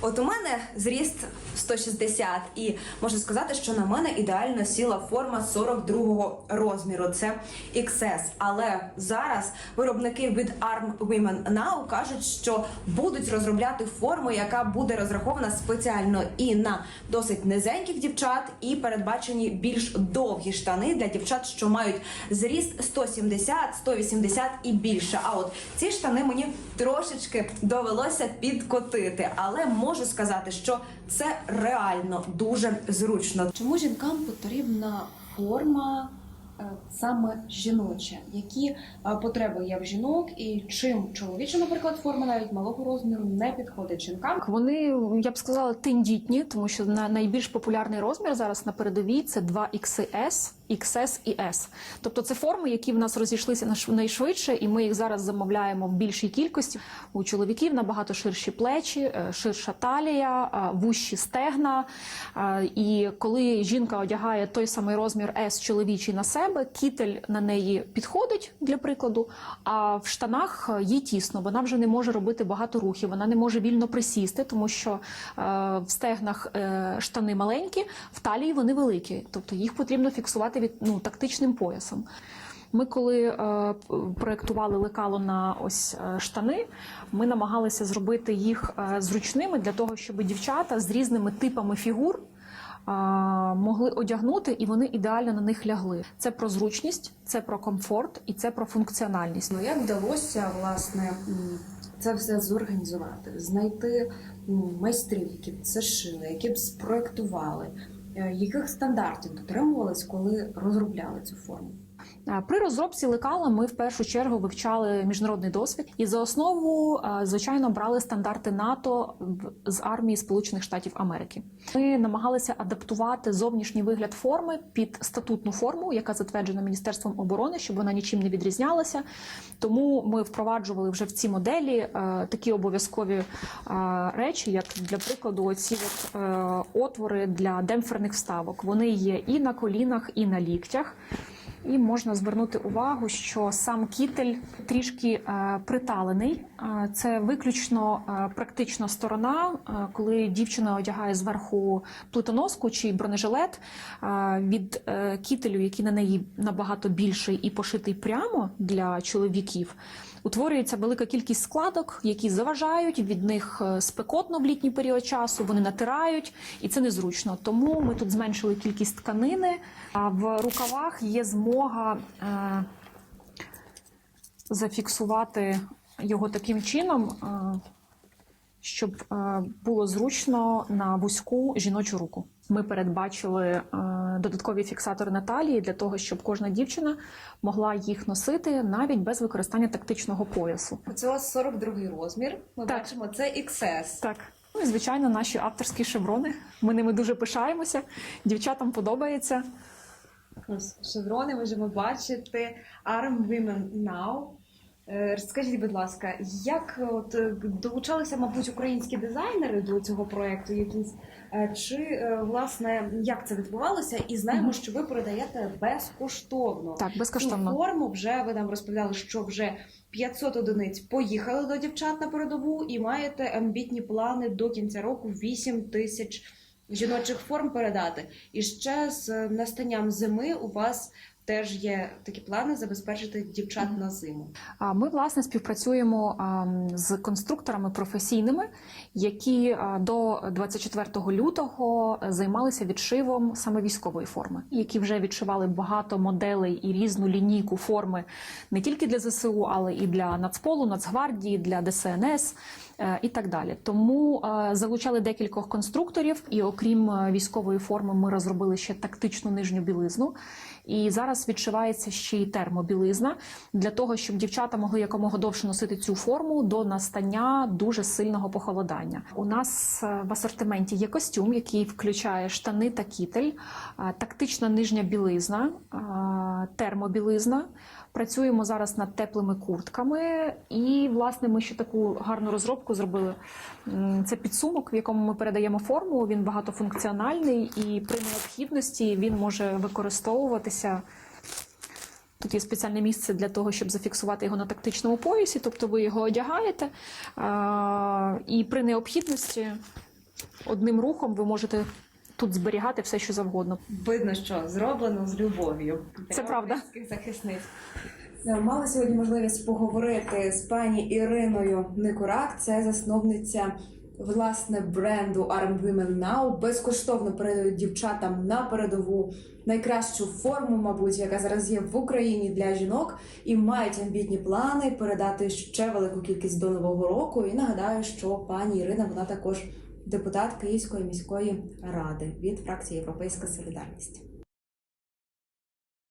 От у мене зріст 160, і можу сказати, що на мене ідеально сіла форма 42-го розміру. Це XS. Але зараз виробники від Arm Women Now кажуть, що будуть розробляти форму, яка буде розрахована спеціально і на досить низеньких дівчат, і передбачені більш довгі штани для дівчат, що мають зріст 170, 180 і більше. А от ці штани мені трошечки довелося підкотити, але можу сказати, що це реально дуже зручно. Чому жінкам потрібна форма саме жіноча? Які е, потреби є в жінок, і чим чоловіча, наприклад, форма навіть малого розміру не підходить жінкам? Вони, я б сказала, тендітні, тому що на найбільш популярний розмір зараз на передовій це 2XS, XS і S. Тобто це форми, які в нас розійшлися найшвидше, і ми їх зараз замовляємо в більшій кількості. У чоловіків набагато ширші плечі, е, ширша талія, е, вущі стегна. Е, І коли жінка одягає той самий розмір S чоловічий на себе, кітель на неї підходить для прикладу. А в штанах їй тісно, вона вже не може робити багато рухів, вона не може вільно присісти, тому що е, в стегнах е, штани маленькі, в талії вони великі, тобто їх потрібно фіксувати від ну тактичним поясом. Ми, коли е, п- проектували лекало на ось е, штани, ми намагалися зробити їх е, зручними для того, щоб дівчата з різними типами фігур могли одягнути, і вони ідеально на них лягли. Це про зручність, це про комфорт і це про функціональність. Ну як вдалося власне це все зорганізувати, знайти майстрів, які б це шили, які б спроектували, Е, яких стандартів дотримувались, коли розробляли цю форму? При розробці лекала ми в першу чергу вивчали міжнародний досвід і за основу, звичайно, брали стандарти НАТО з армії Сполучених Штатів Америки. Ми намагалися адаптувати зовнішній вигляд форми під статутну форму, яка затверджена Міністерством оборони, щоб вона нічим не відрізнялася. Тому ми впроваджували вже в ці моделі такі обов'язкові речі, як для прикладу, оці от, е, отвори для демпферних вставок. Вони є і на колінах, і на ліктях. І можна звернути увагу, що сам кітель трішки е, приталений. Е, Це виключно е, практична сторона, коли дівчина одягає зверху плитоноску чи бронежилет від кітелю, який на неї набагато більший і пошитий прямо для чоловіків. Утворюється велика кількість складок, які заважають від них спекотно в літній період часу. Вони натирають, і це незручно. Тому ми тут зменшили кількість тканини. А в рукавах є змога е, зафіксувати його таким чином, е, щоб е, було зручно на вузьку жіночу руку. Ми передбачили додаткові фіксатори на талії для того, щоб кожна дівчина могла їх носити навіть без використання тактичного поясу. Це у вас 42 розмір. Ми Так. бачимо, це XS. Так. Ну і звичайно, наші авторські шеврони. Ми ними дуже пишаємося. Дівчатам подобається. Шеврони можемо бачити. Arm Women Now. Е, Розкажіть, будь ласка, як от е, долучалися, мабуть, українські дизайнери до цього проекту, якісь Е, чи е, власне як це відбувалося? І знаємо, що ви продаєте безкоштовно. Так, безкоштовно. Цю форму вже ви нам розповідали, що вже 500 одиниць поїхали до дівчат на передову, і маєте амбітні плани до кінця року 8 тисяч жіночих форм передати. І ще з е, настанням зими у вас теж є такі плани забезпечити дівчат на зиму. А Ми власне співпрацюємо з конструкторами професійними, які до 24 лютого займалися відшивом саме військової форми, які вже відшивали багато моделей і різну лінійку форми не тільки для ЗСУ, але і для Нацполу, Нацгвардії, для ДСНС. е, І так далі, тому е, залучали декількох конструкторів, і окрім е, військової форми, ми розробили ще тактичну нижню білизну. І зараз відшивається ще й термобілизна для того, щоб дівчата могли якомога довше носити цю форму до настання дуже сильного похолодання. У нас е, в асортименті є костюм, який включає штани та кітель, е, тактична нижня білизна, е, термобілизна. Працюємо зараз над теплими куртками, і власне ми ще таку гарну розробку зробили. Це підсумок, в якому ми передаємо форму. Він багатофункціональний, і при необхідності він може використовуватися. Тут є спеціальне місце для того, щоб зафіксувати його на тактичному поясі, тобто ви його одягаєте, і при необхідності одним рухом ви можете тут зберігати все, що завгодно. Видно, що зроблено з любов'ю. Це правда. Захисниць. Е, Мали сьогодні можливість поговорити з пані Іриною Никурак. Це засновниця власне бренду Armed Women Now. Безкоштовно передають дівчатам на передову найкращу форму, мабуть, яка зараз є в Україні для жінок, і мають амбітні плани передати ще велику кількість до нового року. І нагадаю, що пані Ірина вона також депутат Київської міської ради від фракції Європейська Солідарність.